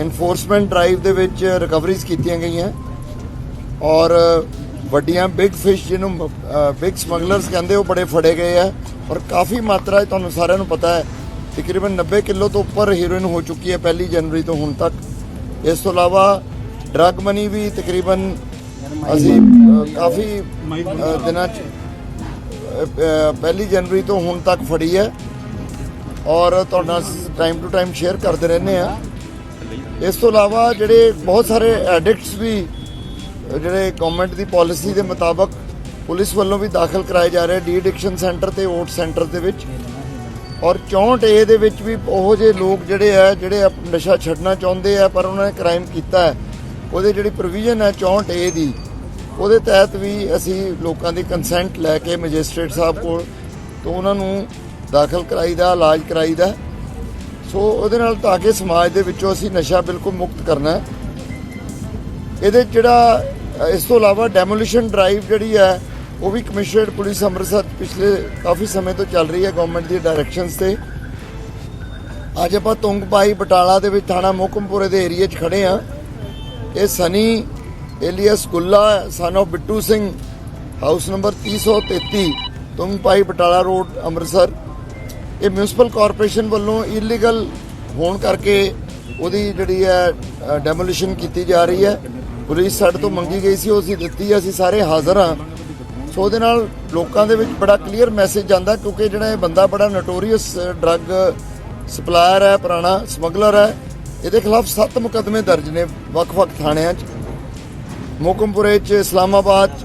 Enforcement drive ਦੇ ਵਿੱਚ recoveries ਕੀਤੀਆਂ ਗਈਆਂ। ਔਰ ਵੱਡੀਆਂ ਬਿਗ ਫਿਸ਼ ਜਿਹਨੂੰ ਬਿਗ ਸਮਗਲਰਸ ਕਹਿੰਦੇ ਉਹ ਬੜੇ ਫੜੇ ਗਏ ਆ। ਔਰ ਕਾਫੀ ਮਾਤਰਾ ਤੁਹਾਨੂੰ ਸਾਰਿਆਂ ਨੂੰ ਪਤਾ ਹੈ ਤਕਰੀਬਨ 90 ਕਿਲੋ ਤੋਂ ਉੱਪਰ ਹੀਰੋਇਨ ਹੋ ਚੁੱਕੀ ਹੈ ਪਹਿਲੀ ਜਨਵਰੀ ਤੋਂ ਹੁਣ ਤੱਕ। ਇਸ ਤੋਂ ਇਲਾਵਾ ਡਰੱਗ ਮਨੀ ਵੀ ਤਕਰੀਬਨ ਅਸੀਂ ਕਾਫੀ ਦਿਨਾਂ 'ਚ ਪਹਿਲੀ ਜਨਵਰੀ ਤੋਂ ਹੁਣ ਤੱਕ ਫੜੀ ਹੈ। ਔਰ ਤੁਹਾਡਾ ਨਾਲ ਟਾਈਮ ਟੂ ਟਾਈਮ ਸ਼ੇਅਰ ਕਰਦੇ ਰਹਿੰਦੇ ਆ ਇਸ ਤੋਂ ਇਲਾਵਾ ਜਿਹੜੇ ਬਹੁਤ ਸਾਰੇ ਐਡਿਕਟਸ ਵੀ, ਜਿਹੜੇ ਗਵਰਨਮੈਂਟ ਦੀ ਪਾਲਿਸੀ ਦੇ ਮੁਤਾਬਕ ਪੁਲਿਸ ਵੱਲੋਂ ਵੀ ਦਾਖਲ ਕਰਾਏ ਜਾ ਰਹੇ ਡੀ ਐਡਿਕਸ਼ਨ ਸੈਂਟਰ ਤੇ ਓਟ ਸੈਂਟਰ ਦੇ ਵਿੱਚ। ਔਰ 64 ਏ ਦੇ ਵਿੱਚ ਵੀ ਉਹੋ ਜਿਹੇ ਲੋਕ ਜਿਹੜੇ ਆ, ਜਿਹੜੇ ਨਸ਼ਾ ਛੱਡਣਾ ਚਾਹੁੰਦੇ ਆ, ਪਰ ਉਹਨਾਂ ਨੇ ਕ੍ਰਾਈਮ ਕੀਤਾ ਹੈ। ਉਹਦੇ ਜਿਹੜੀ ਪ੍ਰੋਵੀਜ਼ਨ ਹੈ 64 ਏ ਦੀ, ਉਹਦੇ ਤਹਿਤ ਵੀ ਅਸੀਂ ਲੋਕਾਂ ਦੀ ਕੰਸੈਂਟ ਲੈ ਕੇ ਮੈਜਿਸਟ੍ਰੇਟ ਸਾਹਿਬ ਕੋਲ ਤੋਂ ਉਹਨਾਂ ਨੂੰ ਦਾਖਲ ਕਰਾਈਦਾ, ਇਲਾਜ ਕਰਾਈਦਾ। ਸੋ ਉਹਦੇ ਨਾਲ ਤਾਂ ਕਿ ਸਮਾਜ ਦੇ ਵਿੱਚੋਂ ਅਸੀਂ ਨਸ਼ਾ ਬਿਲਕੁਲ ਮੁਕਤ ਕਰਨਾ ਹੈ। ਇਹਦੇ ਜਿਹੜਾ ਇਸ ਤੋਂ ਇਲਾਵਾ ਡੈਮੋਲੀਸ਼ਨ ਡਰਾਈਵ ਜਿਹੜੀ ਹੈ, ਉਹ ਵੀ ਕਮਿਸ਼ਨਰਡ ਪੁਲਿਸ ਅੰਮ੍ਰਿਤਸਰ ਪਿਛਲੇ ਕਾਫੀ ਸਮੇਂ ਤੋਂ ਚੱਲ ਰਹੀ ਹੈ ਗਵਰਨਮੈਂਟ ਦੀ ਡਾਇਰੈਕਸ਼ਨਸ ਤੇ। ਅੱਜ ਆਪਾਂ ਤੁੰਗਪਾਈ ਬਟਾਲਾ ਦੇ ਵਿੱਚ ਥਾਣਾ ਮੋਕਮਪੁਰੇ ਦੇ ਏਰੀਆ 'ਚ ਖੜੇ ਆ ਇਹ Sunny alias Gulla son of Bittu Singh house number 333 Tungpai Batala road Amritsar. ਇਹ ਮਿਊਨਿਸਪਲ ਕਾਰਪੋਰੇਸ਼ਨ ਵੱਲੋਂ ਇਲੀਗਲ ਹੋਣ ਕਰਕੇ ਉਹਦੀ ਜਿਹੜੀ ਹੈ ਡੈਮੋਲੀਸ਼ਨ ਕੀਤੀ ਜਾ ਰਹੀ ਹੈ। ਪੁਲਿਸ ਸਾਡੇ ਤੋਂ ਮੰਗੀ ਗਈ ਸੀ ਉਹ ਅਸੀਂ ਦਿੱਤੀ ਅਸੀਂ ਸਾਰੇ ਹਾਜ਼ਰ ਹਾਂ। ਸੋ ਉਹਦੇ ਨਾਲ ਲੋਕਾਂ ਦੇ ਵਿੱਚ ਬੜਾ ਕਲੀਅਰ ਮੈਸੇਜ ਜਾਂਦਾ, ਕਿਉਂਕਿ ਜਿਹੜਾ ਇਹ ਬੰਦਾ ਬੜਾ ਨਟੋਰੀਅਸ ਡਰੱਗ ਸਪਲਾਇਰ ਹੈ, ਪੁਰਾਣਾ ਸਮਗਲਰ ਹੈ। ਇਹਦੇ ਖਿਲਾਫ 7 ਮੁਕੱਦਮੇ ਦਰਜ ਨੇ ਵੱਖ-ਵੱਖ ਥਾਣਿਆਂ 'ਚ। ਮੋਕਮਪੁਰੇ 'ਚ, ਇਸਲਾਮਾਬਾਦ 'ਚ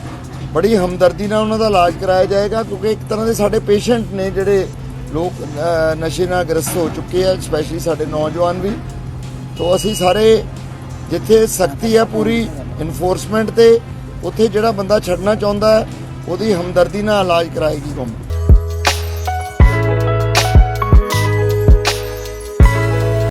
ਬੜੀ ਹਮਦਰਦੀ ਨਾਲ ਉਹਨਾਂ ਦਾ ਇਲਾਜ ਕਰਾਇਆ ਜਾਏਗਾ, ਕਿਉਂਕਿ ਇੱਕ ਤਰ੍ਹਾਂ ਦੇ ਸਾਡੇ ਪੇਸ਼ੈਂਟ ਨੇ ਜਿਹੜੇ ਲੋਕ ਨਸ਼ੇ ਨਾਲ ਗ੍ਰਸਤ ਹੋ ਚੁੱਕੇ ਆ ਸਪੈਸ਼ਲੀ ਸਾਡੇ ਨੌਜਵਾਨ ਵੀ। ਤੋਂ ਅਸੀਂ ਸਾਰੇ ਜਿੱਥੇ ਸਖਤੀ ਹੈ ਪੂਰੀ ਇਨਫੋਰਸਮੈਂਟ ਤੇ, ਉੱਥੇ ਜਿਹੜਾ ਬੰਦਾ ਛੱਡਣਾ ਚਾਹੁੰਦਾ ਉਹਦੀ ਹਮਦਰਦੀ ਨਾਲ ਇਲਾਜ ਕਰਾਏਗੀ ਗਵਰਨਮੈਂਟ